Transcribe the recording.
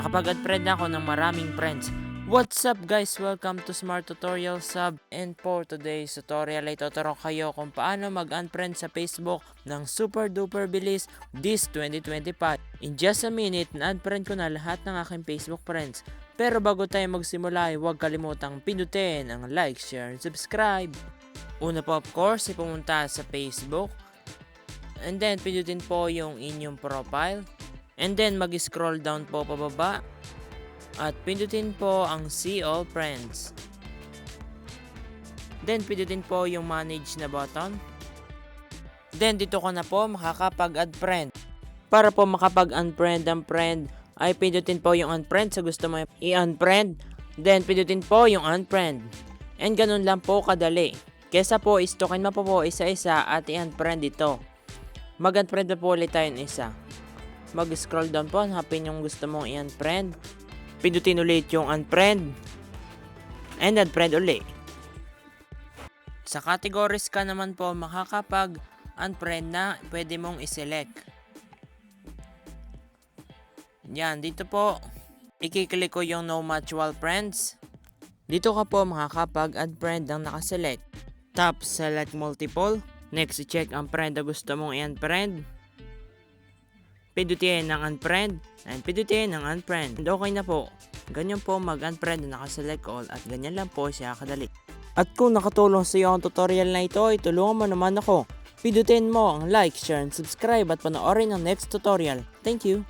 Nakapag-unfriend na ako ng maraming friends. What's up guys? Welcome to Smart Tutorial Sub and for today's tutorial ay tuturo kayo kung paano mag-unfriend sa Facebook ng super duper bilis this 2025. In just a minute, na-unfriend ko na lahat ng aking Facebook friends. Pero bago tayo magsimula ay huwag kalimutang pindutin ang like, share, and subscribe. Una po of course, ay pumunta sa Facebook. And then, pindutin po yung inyong profile. And then, mag-scroll down po pababa. At pindutin po ang See All Friends. Then, pindutin po yung Manage na button. Then, dito ka na po makakapag-add friend. Para po makapag-unfriend ang friend, ay pindutin po yung unfriend sa gusto mo i-unfriend. Then, pindutin po yung unfriend. And ganun lang po kadali. Kesa po, istokin mo po po isa-isa at i-unfriend ito. Mag-unfriend na po ulit tayo isa. Mag-scroll down po, hanapin yung gusto mong i-unfriend. Pindutin ulit yung unfriend. And unfriend ulit. Sa categories ka naman po makakapag unfriend na pwede mong iselect. Yan, dito po, ikiklik ko yung no mutual friends. Dito ka po makakapag-unfriend ang nakaselect. Tap select multiple. Next, i-check ang friend na gusto mong i-unfriend. Pindutin ng unfriend. And pindutin ng unfriend. And okay na po. Ganyan po mag-unfriend na nakaselect all at ganyan lang po siya kadali. At kung nakatulong sa iyo ang tutorial na ito, ay tulungan mo naman ako. Pindutin mo ang like, share, and subscribe at panoorin ang next tutorial. Thank you!